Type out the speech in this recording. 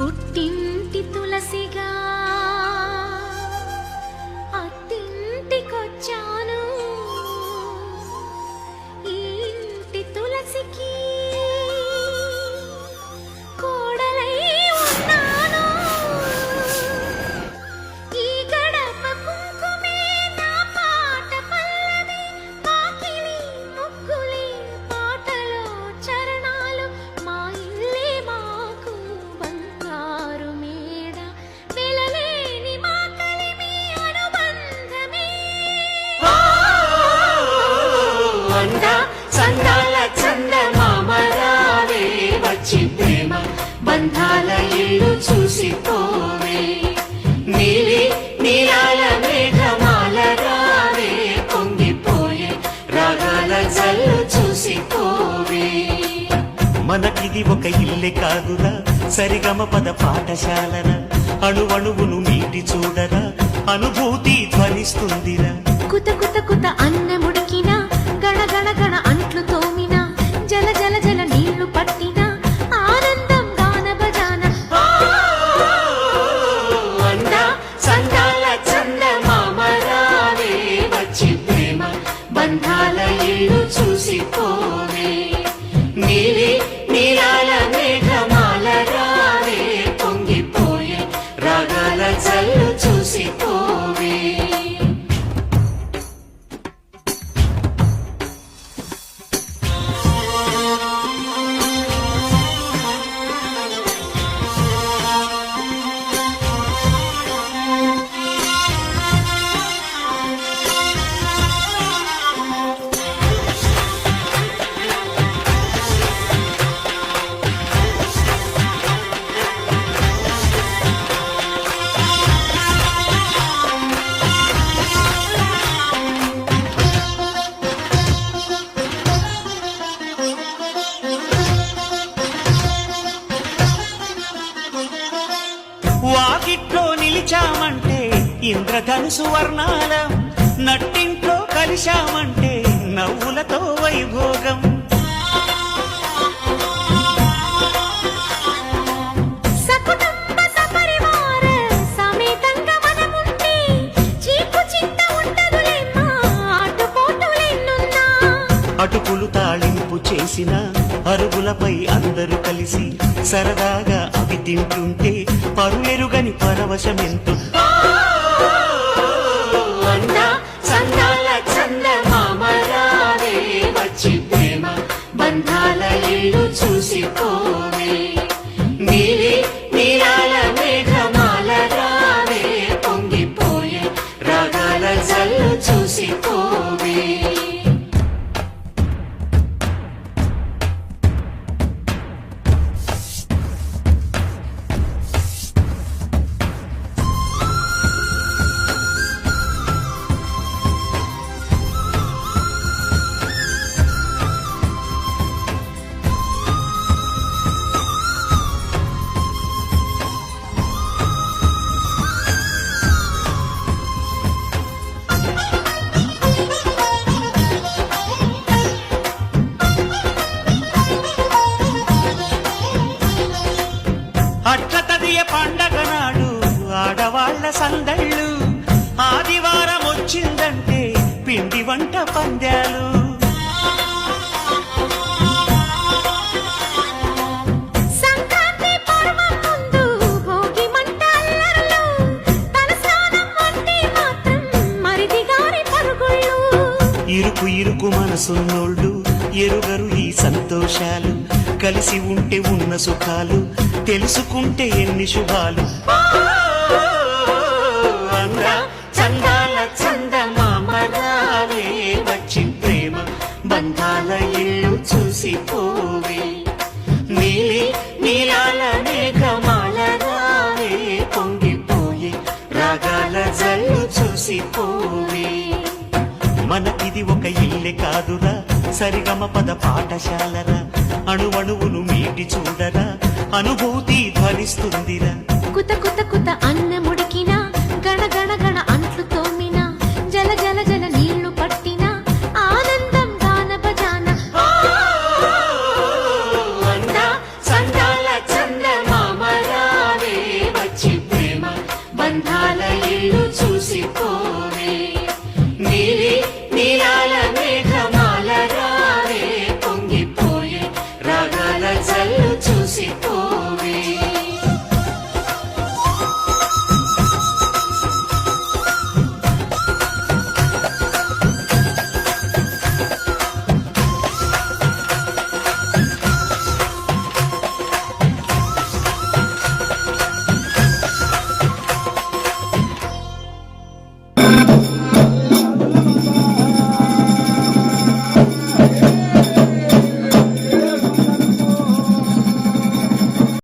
పుట్టింటి తులసిగా చందాల చంద మామరావే వచ్చి ప్రేమ బంధాల ఇల్లు చూసిపోవే. నీలి నీలాల మేఘమాల రావే పొంగిపోయే రాగాల జల్లు చూసిపోవే. మనకిది ఒక ఇల్లే కాదురా సరిగమ పద పాఠశాలరా. అణువణువును మీటి చూడరా అనుభూతి ధ్వనిస్తుందిరా. కుత కుత కుత అన్నముడికిన బంధాల ఇల్లు వాకిట్లో ఇంద్రధనుసు వర్ణాల నట్టింట్లో కలిశామంటే నవ్వులతో వైభోగం. అటుకులు తాళింపు చేసిన అరుగులపై అందరూ కలిసి సరదాగా అవి తింటుంటే పరువెరుగని పరవశమెంతో. అట్ల తదియ పండగ నాడు ఆడవాళ్ళ సందళ్ళు. ఆదివారం వచ్చిందంటే పిండి వంట పందాలు ఇరుకు ఇరుకు మనసున్నోళ్ళు ఎరుగరు ఈ సంతోషాలు. కలిసి ఉంటే ఉన్న సుఖాలు తెలుసుకుంటే ఎన్ని శుభాలు. సరిగమ పద పాఠశాలరా. అణువణువును మీటి చూడరా. అనుభూతి ధ్వనిస్తుందిరా.